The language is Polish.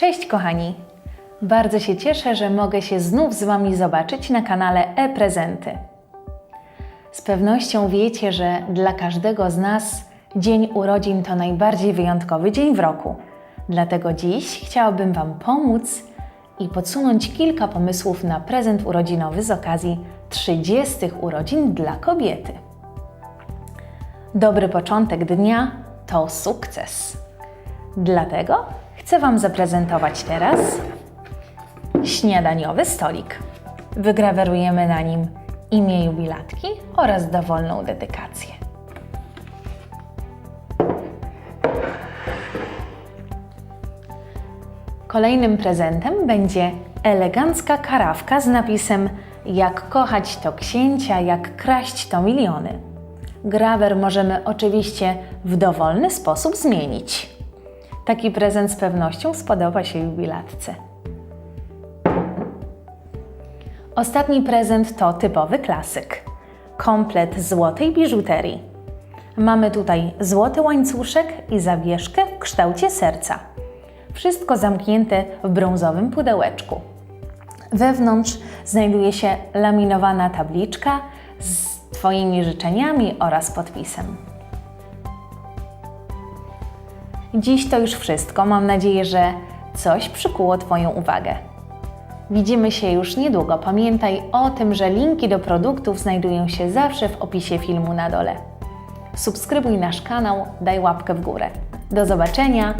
Cześć kochani! Bardzo się cieszę, że mogę się znów z Wami zobaczyć na kanale e-prezenty. Z pewnością wiecie, że dla każdego z nas dzień urodzin to najbardziej wyjątkowy dzień w roku. Dlatego dziś chciałabym Wam pomóc i podsunąć kilka pomysłów na prezent urodzinowy z okazji 30 urodzin dla kobiety. Dobry początek dnia to sukces. Dlatego chcę Wam zaprezentować teraz śniadaniowy stolik. Wygrawerujemy na nim imię jubilatki oraz dowolną dedykację. Kolejnym prezentem będzie elegancka karawka z napisem Jak kochać to księcia, jak kraść to miliony. Grawer możemy oczywiście w dowolny sposób zmienić. Taki prezent z pewnością spodoba się jubilatce. Ostatni prezent to typowy klasyk. Komplet złotej biżuterii. Mamy tutaj złoty łańcuszek i zawieszkę w kształcie serca. Wszystko zamknięte w brązowym pudełeczku. Wewnątrz znajduje się laminowana tabliczka z Twoimi życzeniami oraz podpisem. Dziś to już wszystko. Mam nadzieję, że coś przykuło Twoją uwagę. Widzimy się już niedługo. Pamiętaj o tym, że linki do produktów znajdują się zawsze w opisie filmu na dole. Subskrybuj nasz kanał, daj łapkę w górę. Do zobaczenia!